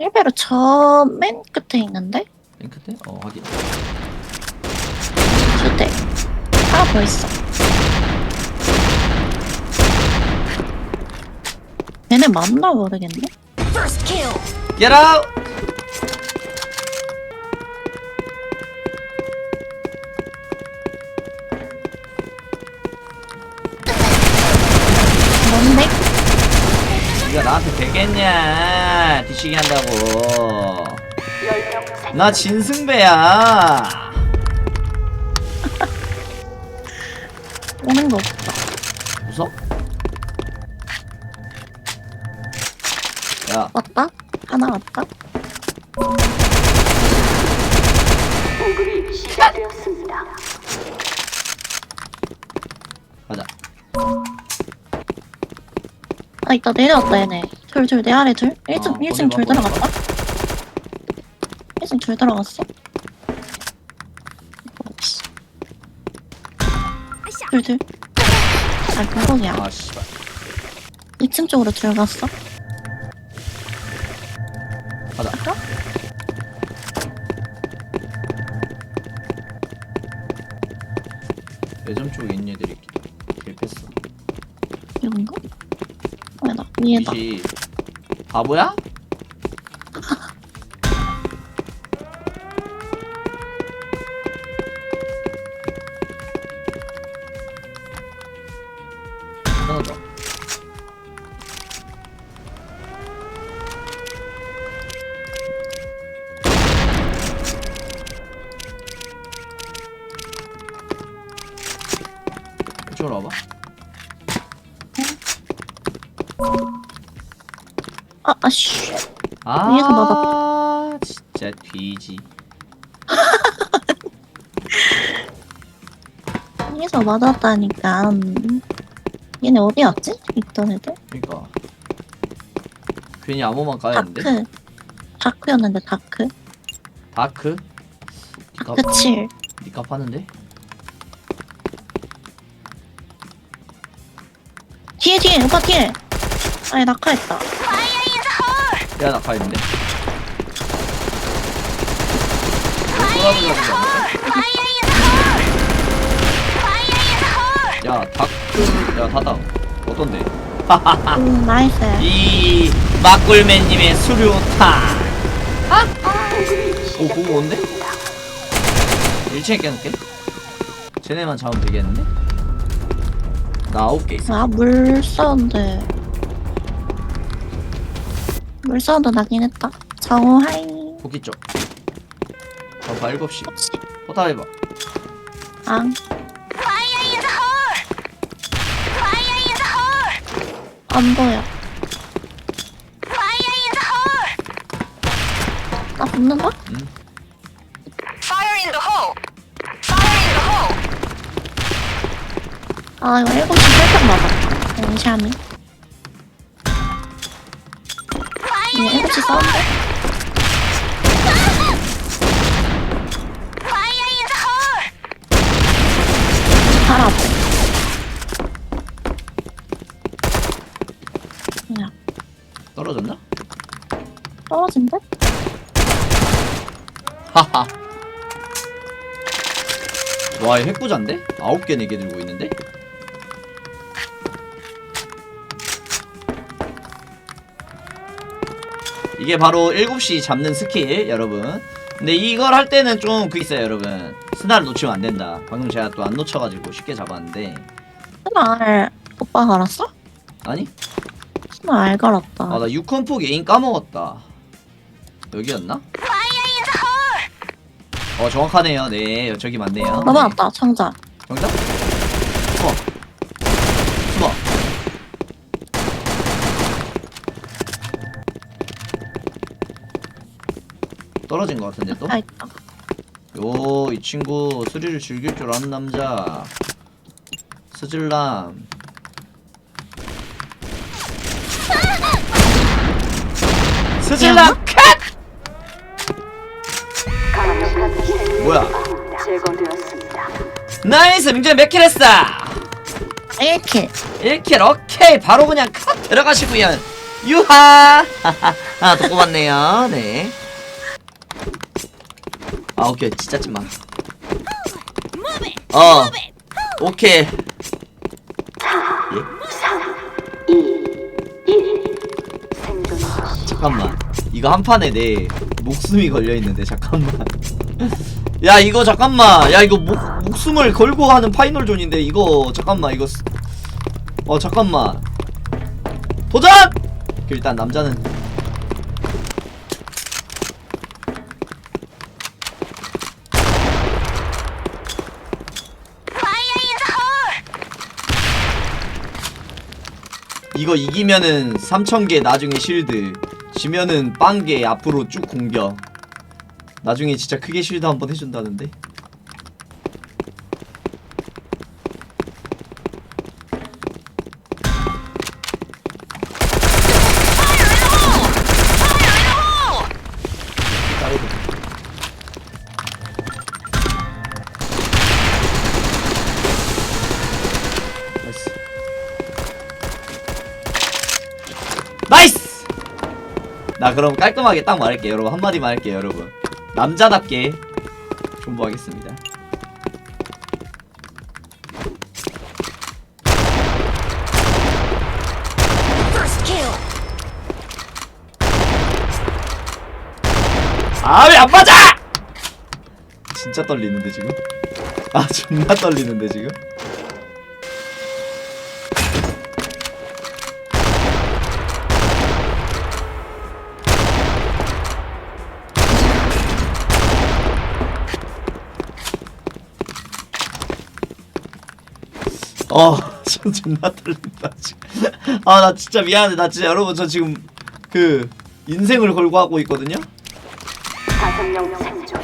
일베로 저 맨 끝에 있는데? 맨 끝에? 어 확인 주대. 하나 더 있어. 얘네 맞나 모르겠네. First kill. Get out! 뭔데? 네가 나한테 되겠냐 뒤치기 한다고 나 진승배야 오는 거 없다. 웃어? 야 왔다? 하나 왔다? 공급이 시작되었습니다. 가자 아, 있다. 내려왔다, 얘네. 둘, 둘, 내 아래 둘? 1층, 어, 1층 둘 들어갔다? 1층 둘 들어갔어? 없어. 둘, 둘. 아, 그거야. 아 씨발 2층 쪽으로 들어갔어? 가자 아까? 매점 쪽에 있는 애들이 개패스 이건가? 아니다. 위에다. 이시 바보야? 아, 아씨. 아 위에서 맞았다. 진짜 뒤지 위에서 맞았다니까. 음. 얘네 어디였지? 있던 애들? 그니까 괜히 암호만 까였는데 다크. 다크였는데, 다크. 다크? 니값 다크 7. 니값 하는데? 뒤에, 뒤에, 오빠 뒤에. 아니, 낙하했다. 내가 낙하했는데 쏘아보려고 야 다크 야 다다 어떤데? 음, 나이스. 이 막골맨님의 수류탄 오 보고 온데? 1층에 깨놓게 쟤네만 잡으면 되겠는데? 나 9개 있어 아, 물 사운드. 물 사운드 나긴 했다. 정우 하이. 복귀 쪽 봐봐 7시 혹시, 포탑 해봐 앙. 안 보여. 나 붙는다? 응 Fire in the hole. Fire in the hole. 아, 이거 7시 살짝 맞았다. 원샷이. 이거 7시 사운드? Fire in the hole. 바로 앞에. 그냥 떨어졌나? 떨어진대? 하하 와, 이 핵부자인데? 아홉 개, 네개 들고 있는데? 이게 바로 7시 잡는 스킬, 여러분. 근데 이걸 할 때는 좀그 있어요, 여러분. 스나를 놓치면 안 된다. 방금 제가 또 안 놓쳐가지고 쉽게 잡았는데. 스나 오빠가 알았어? 아니? 스나 알 갈았다. 아, 나 6콘폭 에임 까먹었다. 여기였나? 어, 정확하네요. 네, 저기 맞네요. 넘어왔다, 청자. 정답? 숨어. 숨어. 떨어진 것 같은데 또? 아, 있다. 요, 이 친구 스릴을 즐길 줄 아는 남자. 스질남. 스질남 컷! 뭐야? 나이스 민준 몇킬 했어? 1킬. 1킬 오케이 바로 그냥 컷 들어가시구요 유하 하나 더 뽑았네요 네 아 오케이. 진짜 찐마 어. 오케이. 잠깐만. 이거 한 판에 내 목숨이 걸려있는데 잠깐만. 야 이거 잠깐만. 야 이거 목, 목숨을 걸고 하는 파이널존인데 이거 잠깐만 이거 쓰- 어 잠깐만. 도전! 일단 남자는 Fire in the hole! 이거 이기면은 3000개 나중에 실드. 지면은 빵개 앞으로 쭉 공격. 나중에 진짜 크게 실드 한번 해준다는데 나 그럼 깔끔하게 딱 말할게요 여러분 한마디만 할게요 여러분 남자답게 존버하겠습니다 kill! 아왜 안 맞아! 진짜 떨리는데 지금? 아 존나 떨리는데 지금? 어, 전 존나 떨린다 지금. 아, 나 진짜 미안해. 나 진짜 여러분 저 지금 그 인생을 걸고 하고 있거든요. 다섯 명 생존.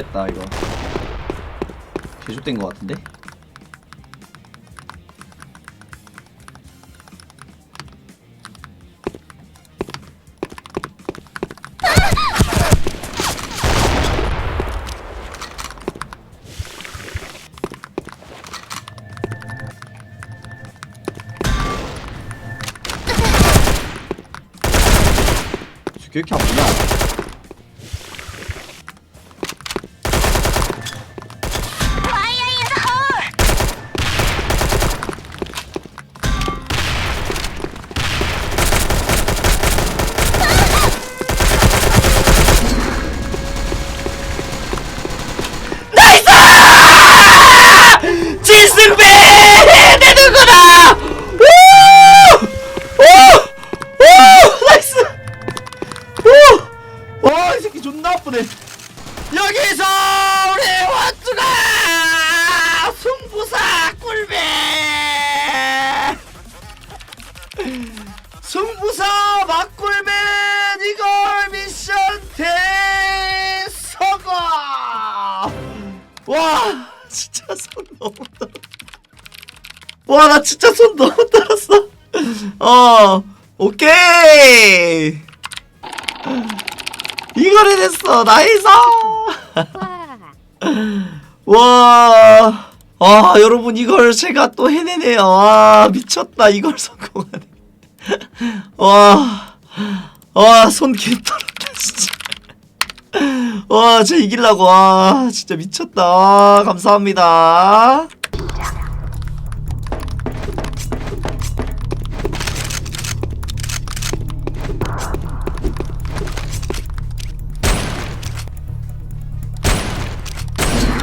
됐다 이거. 개족된 것 같은데? 왜 이렇게 아프냐? 손 너무 떨었어 와 나 진짜 손 너무 떨었어 어 오케이 이걸 해냈어 나이스 와, 아 여러분 이걸 제가 또 해내네요. 아 미쳤다 이걸 성공하네. 와, 와 손 개떨었다 진짜. 와, 저 이길라고 와 진짜 미쳤다. 와, 감사합니다.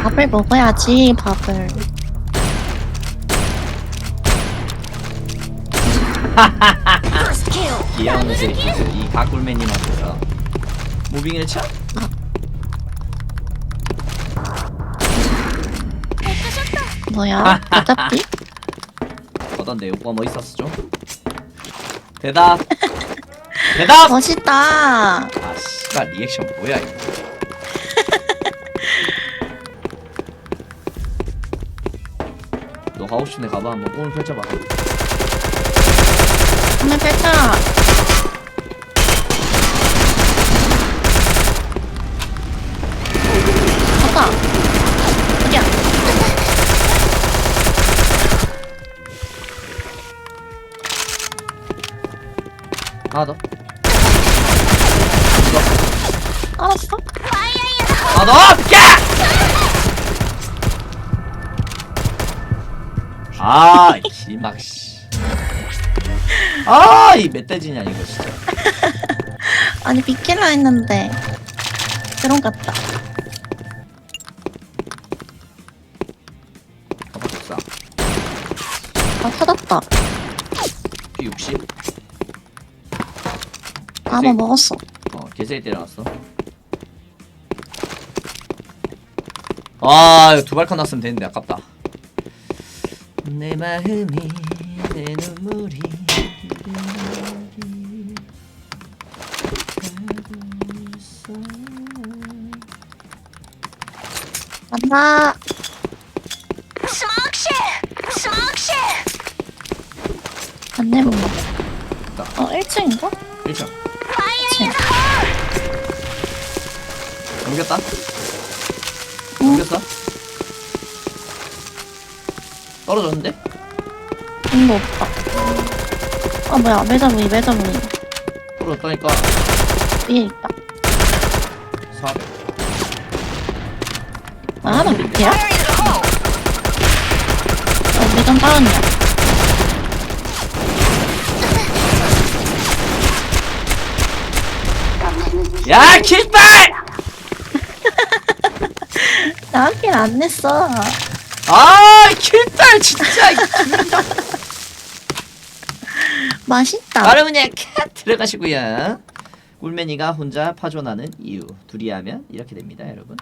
밥을 먹어야지 밥을. 귀여운 새끼들 이 가꿀맨님한테서 무빙을 쳐? 뭐야? 어차피? 어떤데 오빠 뭐 있었어 좀? 대답 대답! 멋있다. 아 씨발 리액션 뭐야 이거 너 가고 데 가봐 한번 꿈을 펼쳐봐 한번 펼쳐. 가자. 어디야? 하나 더 알았어? 하나 더! 비켜! 아, 이 씨막 씨. 아, 이 멧돼지냐 이거 진짜. 아니 비키라 했는데 그런 같다. 복사. 아 찾았다. P60. 아, 한번 먹었어. 어, 개세이 때려놨어. 아, 이거 두 발칸 났으면 되는데 아깝다. 내 마음이 내 눈물이 shit! 안내 못 먹어. 어 1층인가? 1층. 1층. 넘겼다. 응. 넘겼어. 떨어졌는데? 이거 없다. 아 뭐야 매자무늬 매자무늬 떨어졌다니까. 위에 있다. 400. 아 하나 밑에야? Hole! 어 매점 다운이야. 야, 킬빨! 나한테 안 냈어. 아, 킬빨 진짜. 맛있다. 바로 그냥 캣 들어가시고요. 꿀맨이가 혼자 파존하는 이유 둘이 하면 이렇게 됩니다, 여러분.